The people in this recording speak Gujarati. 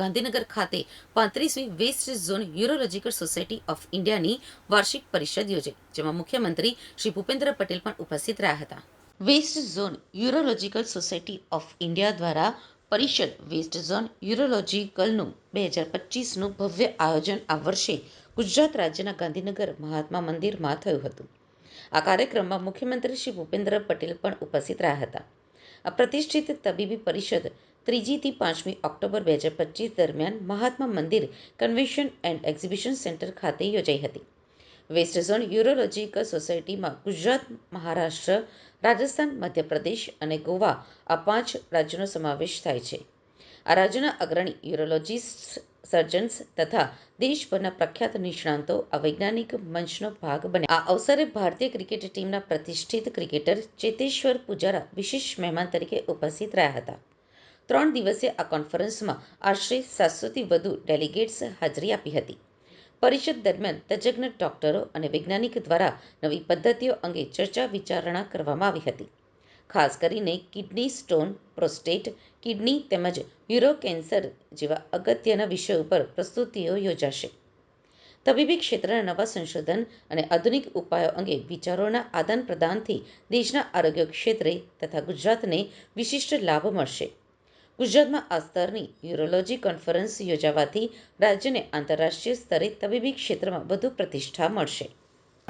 ગાંધીનગર ખાતે પાંત્રીસમી west zone urological society of ઇન્ડિયાની વાર્ષિક પરિષદ યોજાઈ જેમાં મુખ્યમંત્રી શ્રી ભૂપેન્દ્ર પટેલ પણ ઉપસ્થિત રહ્યા હતા. West zone urological society of India દ્વારા પરિષદ વેસ્ટ ઝોન યુરોલોજીકલનું બે હજાર પચીસનું ભવ્ય આયોજન આ વર્ષે ગુજરાત રાજ્યના ગાંધીનગર મહાત્મા મંદિરમાં થયું હતું. આ કાર્યક્રમમાં મુખ્યમંત્રી શ્રી ભૂપેન્દ્ર પટેલ પણ ઉપસ્થિત રહ્યા હતા. આ પ્રતિષ્ઠિત તબીબી પરિષદ ત્રીજીથી પાંચમી ઓક્ટોબર બે હજાર પચીસ દરમિયાન Mahatma Mandir convention and exhibition centre ખાતે યોજાઈ હતી. વેસ્ટ ઝોન યુરોલોજીકલ સોસાયટીમાં ગુજરાત, મહારાષ્ટ્ર, રાજસ્થાન, મધ્યપ્રદેશ અને ગોવા આ પાંચ રાજ્યોનો સમાવેશ થાય છે. આ અગ્રણી યુરોલોજીસ્ટ, સર્જન્સ તથા દેશભરના પ્રખ્યાત નિષ્ણાંતો આ વૈજ્ઞાનિક મંચનો ભાગ બન્યા. આ અવસરે ભારતીય ક્રિકેટ ટીમના પ્રતિષ્ઠિત ક્રિકેટર ચેતેશ્વર પુજારા વિશેષ મહેમાન તરીકે ઉપસ્થિત રહ્યા હતા. ત્રણ દિવસીય આ કોન્ફરન્સમાં આશરે સાતસોથી વધુ ડેલિગેટ્સ હાજરી આપી હતી. પરિષદ દરમિયાન તજજ્ઞ ડોક્ટરો અને વૈજ્ઞાનિક દ્વારા નવી પદ્ધતિઓ અંગે ચર્ચા વિચારણા કરવામાં આવી હતી. ખાસ કરીને કિડની સ્ટોન પ્રોસ્ટેટ, કિડની તેમજ યુરો કેન્સર જેવા અગત્યના વિષયો પર પ્રસ્તુતિઓ યોજાશે. તબીબી ક્ષેત્રના નવા સંશોધન અને આધુનિક ઉપાયો અંગે વિચારોના આદાન પ્રદાનથી દેશના આરોગ્ય ક્ષેત્રે તથા ગુજરાતને વિશિષ્ટ લાભ મળશે. ગુજરાતમાં આ સ્તરની યુરોલોજી કોન્ફરન્સ યોજાવાથી રાજ્યને આંતરરાષ્ટ્રીય સ્તરે તબીબી ક્ષેત્રમાં વધુ પ્રતિષ્ઠા મળશે.